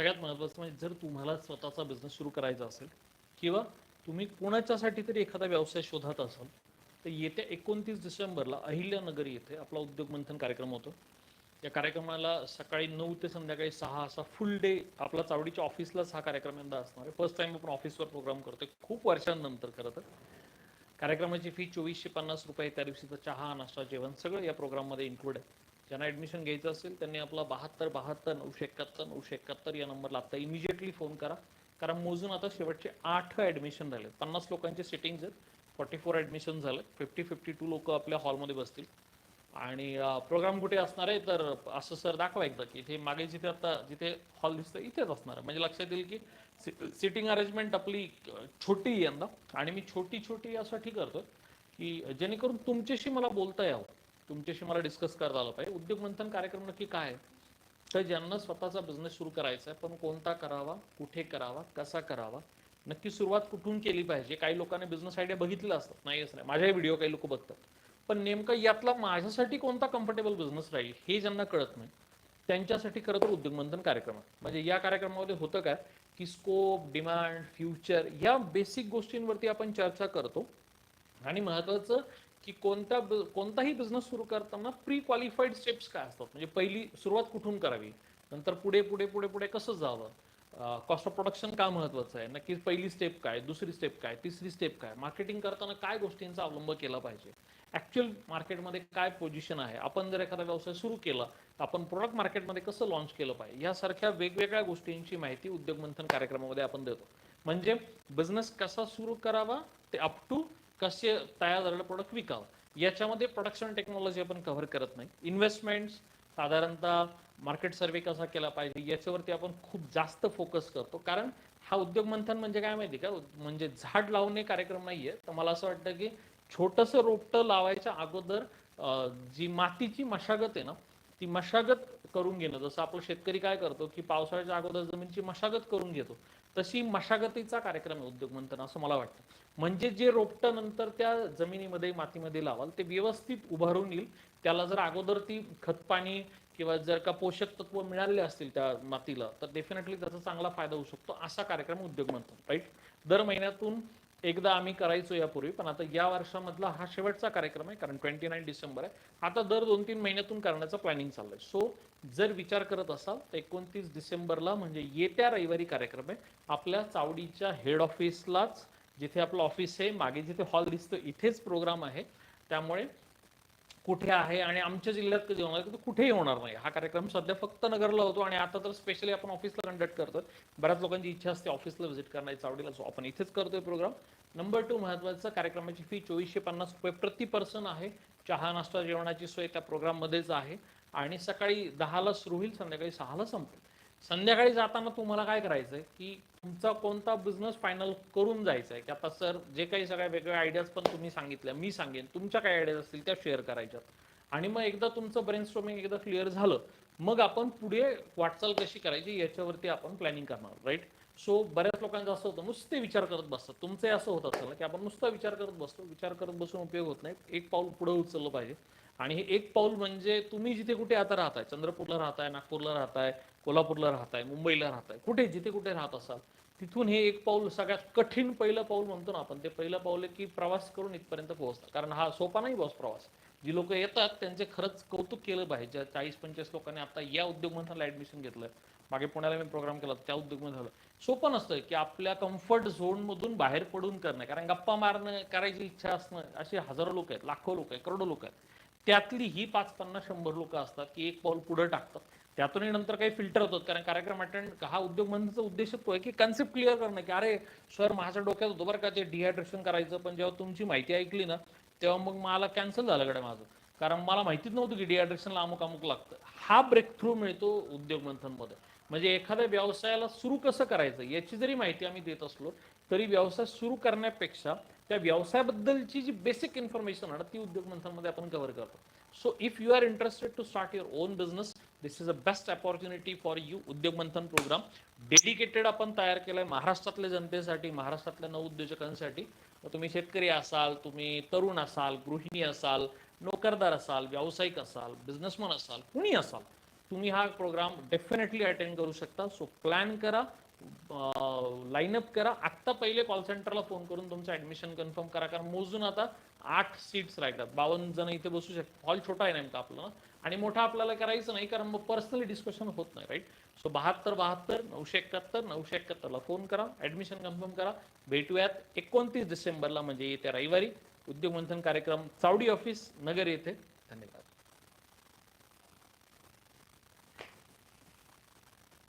सगळ्यात महत्त्वाचं म्हणजे जर तुम्हाला स्वतःचा बिझनेस सुरू करायचा असेल किंवा तुम्ही कोणाच्यासाठी तरी एखादा व्यवसाय शोधत असाल तर येत्या एकोणतीस डिसेंबरला अहिल्यानगर येथे आपला उद्योग मंथन कार्यक्रम होतो. या कार्यक्रमाला सकाळी नऊ ते संध्याकाळी सहा असा फुल डे आपला चावडीच्या ऑफिसलाच हा कार्यक्रम यंदा असणार आहे. फर्स्ट टाइम आपण ऑफिसवर प्रोग्राम करतोय खूप वर्षांनंतर खरं तर कार्यक्रमाची फी चोवीसशे पन्नास रुपये त्या दिवशीचा चहा नाश्ता जेवण सगळं या प्रोग्राममध्ये इन्क्लूड आहे. ज्यांना ऍडमिशन घ्यायचं असेल त्यांनी आपला बहात्तर बहात्तर नऊशे एकाहत्तर नऊशे एकाहत्तर या नंबरला आता इमिजिएटली फोन करा. कारण मोजून आता शेवटचे आठ ऍडमिशन झाले पन्नास लोकांचे सिटिंग आहेत. फॉर्टी फोर ऍडमिशन झाले फिफ्टी फिफ्टी टू लोक आपल्या हॉलमध्ये बसतील. आणि प्रोग्राम कुठे असणार आहे? तर असं सर दाखवा एकदा की इथे मागे जिथे आता जिथे हॉल दिसतं इथेच असणार आहे. म्हणजे लक्षात येईल की सिटिंग अरेंजमेंट आपली छोटी यंदा. आणि मी छोटी छोटी यासाठी करतो की जेणेकरून तुमच्याशी मला बोलता यावं. तुमच्याशी मला डिस्कस करता आलं पाहिजे उद्योग मंथन कार्यक्रम नक्की काय तर ज्यांना स्वतःचा बिझनेस सुरू करायचा आहे पण कोणता करावा कुठे करावा कसा करावा नक्की सुरुवात कुठून केली पाहिजे? काही लोकांनी बिझनेस आयडिया बघितलं असतात नाही असं नाही. माझ्याही व्हिडिओ काही लोक बघतात. पण नेमकं यातला माझ्यासाठी कोणता कम्फर्टेबल बिझनेस राहील हे ज्यांना कळत नाही त्यांच्यासाठी खरं तर उद्योगमंथन कार्यक्रम म्हणजे या कार्यक्रमामध्ये होतं काय? की स्कोप डिमांड फ्युचर या बेसिक गोष्टींवरती आपण चर्चा करतो. आणि महत्वाचं की कोणता कोणताही बिझनेस सुरू करताना प्री क्वालिफाईड स्टेप्स काय असतात? म्हणजे पहिली सुरुवात कुठून करावी? नंतर पुढे पुढे पुढे पुढे कसं जावं? कॉस्ट ऑफ प्रोडक्शन का महत्वाचं आहे? नक्की पहिली स्टेप काय? दुसरी स्टेप काय? तिसरी स्टेप काय? मार्केटिंग करताना काय गोष्टींचा अवलंब केला पाहिजे? ऍक्च्युअल मार्केटमध्ये काय पोझिशन आहे? आपण जर एखादा व्यवसाय सुरू केला तर आपण प्रोडक्ट मार्केटमध्ये कसं लॉन्च केलं पाहिजे? यासारख्या वेगवेगळ्या गोष्टींची माहिती उद्योग मंथन कार्यक्रमामध्ये आपण देतो. म्हणजे बिझनेस कसा सुरू करावा? ते अप टू कसे तयार झालेलं प्रोडक्ट विकावं? याच्यामध्ये प्रोडक्शन टेक्नॉलॉजी आपण कव्हर करत नाही. इन्व्हेस्टमेंट्स साधारणतः मार्केट सर्वे कसा केला पाहिजे याच्यावरती आपण खूप जास्त फोकस करतो. कारण हा उद्योग मंथन म्हणजे काय माहिती का? म्हणजे झाड लावणे कार्यक्रम नाहीये. तर मला असं वाटतं की छोटस रोपटं लावायच्या अगोदर जी मातीची मशागत आहे ना ती मशागत करून घेणं. जसं आपलं शेतकरी काय करतो की पावसाळ्याच्या अगोदर जमिनीची मशागत करून घेतो. तशी मशागतीचा कार्यक्रम आहे उद्योग मंथन असं मला वाटतं. म्हणजे जे रोपटं नंतर त्या जमिनीमध्ये मातीमध्ये लावाल ते व्यवस्थित उभारून येईल. त्याला जर अगोदर ती खत पाणी किंवा जर का पोषक तत्व मिळाले असतील त्या मातीला तर डेफिनेटली त्याचा चांगला फायदा होऊ शकतो. असा कार्यक्रम उद्योग म्हणतात राईट दर महिन्यातून एकदा आम्ही करायचो यापूर्वी पण आता या वर्षामधला हा शेवटचा कार्यक्रम आहे कारण ट्वेंटी नाईन डिसेंबर आहे. आता दर दोन तीन महिन्यातून करण्याचं प्लॅनिंग चाललंय. सो जर विचार करत असाल तर एकोणतीस डिसेंबरला म्हणजे येत्या रविवारी कार्यक्रम आहे. आपल्या चावडीच्या हेड ऑफिसलाच जिथे आपलं ऑफिस आहे मागे जिथे हॉल दिसतो इथेच प्रोग्राम आहे. त्यामुळे कुठे आहे आणि आमच्या जिल्ह्यात कधी होणार तर कुठेही होणार नाही. हा कार्यक्रम सध्या फक्त नगरला होतो आणि आता तर स्पेशली आपण ऑफिसला कंडक्ट करतोय. बऱ्याच लोकांची इच्छा असते ऑफिसला व्हिजिट करण्याची चावडीला सो आपण इथेच करतोय प्रोग्राम नंबर टू महत्त्वाचा कार्यक्रमाची फी चोवीसशे पन्नास रुपये प्रति पर्सन आहे. चहा नाश्ता जेवणाची सोय त्या प्रोग्राममध्येच आहे. आणि सकाळी दहाला सुरू होईल संध्याकाळी सहाला संपेल. संध्याकाळी जाताना तुम्हाला काय करायचंय की तुमचा कोणता बिझनेस फायनल करून जायचा आहे की आता सर जे काही सगळ्या वेगवेगळ्या आयडियाज पण तुम्ही सांगितल्या मी सांगेन. तुमच्या काय आयडियाज असतील त्या शेअर करायच्यात. आणि मग एकदा तुमचं ब्रेन स्ट्रोमिंग एकदा क्लिअर झालं मग आपण पुढे वाटचाल कशी करायची याच्यावरती आपण प्लॅनिंग करणार राईट सो बऱ्याच लोकांचं असं होतं नुसते विचार करत बसतात. तुमचे असं होत असेल की आपण नुसता विचार करत बसतो विचार करत बसून उपयोग होत नाही. एक पाऊल पुढे उचललं पाहिजे. आणि हे एक पाऊल म्हणजे तुम्ही जिथे कुठे आता राहताय चंद्रपूरला राहताय नागपूरला राहताय कोल्हापूरला राहताय मुंबईला राहताय कुठे जिथे कुठे राहत असाल तिथून हे एक पाऊल सगळ्यात कठीण पहिलं पाऊल म्हणतो ना आपण ते पहिलं पाऊल आहे की प्रवास करून इथपर्यंत पोहोचतात कारण हा सोपा नाही बॉस प्रवास. जी लोक येतात त्यांचे खरंच कौतुक केलं पाहिजे. ज्या चाळीस पंचवीस लोकांनी आता या उद्योग मंथनला ऍडमिशन घेतलं मागे पुण्याला मी प्रोग्राम केला त्या उद्योगमध्ये झालं. सोपं नसतं की आपल्या कम्फर्ट झोनमधून बाहेर पडून करणं. कारण गप्पा मारणं करायची इच्छा असणं असे हजारो लोक आहेत लाखो लोक आहेत करोडो लोक आहेत. त्यातली ही पाच पन्नास शंभर लोक असतात की एक पाऊल पुढे टाकतात. त्यातूनही नंतर काही फिल्टर होतात. कारण कार्यक्रम अटेंड हा उद्योग मंथनचा उद्देश तो आहे की कन्सेप्ट क्लिअर करणं की अरे सर माझ्या डोक्यात होतं बरं का ते डिहायड्रेशन करायचं पण जेव्हा तुमची माहिती ऐकली ना तेव्हा मग मला कॅन्सल झालं कडे माझं. कारण मला माहितीच नव्हतं की डिहायड्रेशनला अमुक अमुक लागतं. हा ब्रेक थ्रू मिळतो उद्योग मंथनमध्ये. म्हणजे एखाद्या व्यवसायाला सुरू कसं करायचं याची जरी माहिती आम्ही देत असलो तरी व्यवसाय सुरू करण्यापेक्षा त्या व्यवसायाबद्दलची जी बेसिक इन्फॉर्मेशन आहे ना, ती उद्योग मंथनमध्ये आपण कव्हर करतो. So if you are interested to start your own business this is a best opportunity for you Udyog Manthan programme dedicated आपण तयार केलाय महाराष्ट्रातल्या जनतेसाठी महाराष्ट्रातल्या नवउद्योजकांसाठी. तुम्ही शेतकरी असाल तुम्ही तरुण असाल गृहिणी असाल नोकरदार असाल व्यावसायिक असाल बिझनेसमॅन असाल कुणी असाल तुम्ही हा प्रोग्राम डेफिनेटली अटेंड करू शकता. सो प्लॅन करा लाईनअप करा. आत्ता पहिले कॉल सेंटरला फोन करून तुमचं ऍडमिशन कन्फर्म करा. कारण मोजून आता आठ सीट्स राहतात. बावन्न जण इथे बसू शकतात. हॉल छोटा आहे नेमका आपला ना. आणि मोठा आपल्याला करायचं नाही कारण मग पर्सनली डिस्कशन होत नाही राईट सो बहात्तर बहात्तर नऊशे एकाहत्तर नऊशे एकाहत्तरला फोन करा. ऍडमिशन कन्फर्म करा. भेटूयात एकोणतीस डिसेंबरला म्हणजे येत्या रविवारी. उद्योग मंथन कार्यक्रम चावडी ऑफिस नगर येथे. धन्यवाद.